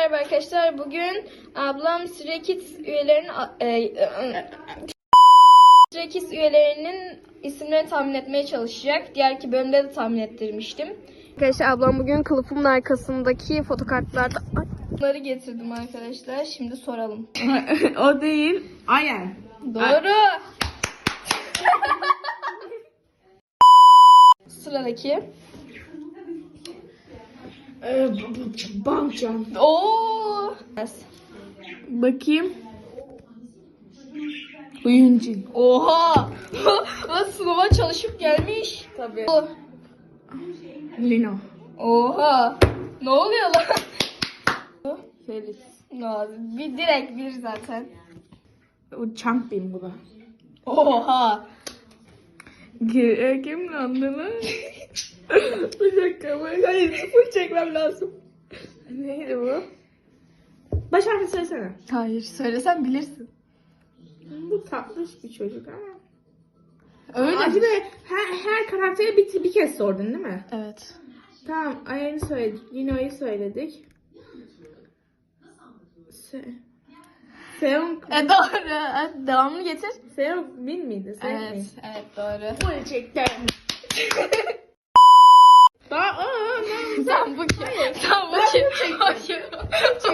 merhaba arkadaşlar. Bugün ablam Stray Kids üyelerinin e, e, Stray üyelerinin isimlerini tahmin etmeye çalışacak. Diğer iki bölümde de tahmin ettirmiştim. Arkadaşlar ablam bugün kılıfımın arkasındaki fotokartlarda bunları getirdim arkadaşlar. Şimdi soralım. o değil. Ayen. Doğru. Sıradaki. Ee, Bankcan. Oo. Bakayım. Oyuncu. Oha! Sınava çalışıp gelmiş. Tabii. Lino. Oha! Ne oluyor lan? Felix. Ya, bir direkt bir zaten. O champion bu da. Oha! Kim, kim landı lan? bir dakika. Hayır sıfır çekmem lazım. Neydi bu? Baş harfi söylesene. Hayır, söylesem bilirsin. Bu tatlış bir çocuk ama. Öyle Acaba her, her karakteri bir, bir kez sordun değil mi? Evet. Tamam, Ayen'i söyledik. Lino'yu söyledik. Se Seon E, doğru. E, devamını getir. Seon Bin miydi? Seon Evet, Min. evet doğru. Gerçekten. Daha aa, ne? Sen bu kim? Sen bu kim? O kim?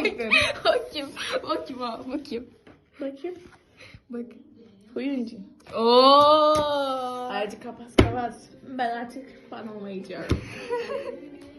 Çektim. O kim? O kim? Bu kim? Bakayım. Bak. Oyuncu. Oo. Artık kapat kapat. Ben artık fan olmayacağım.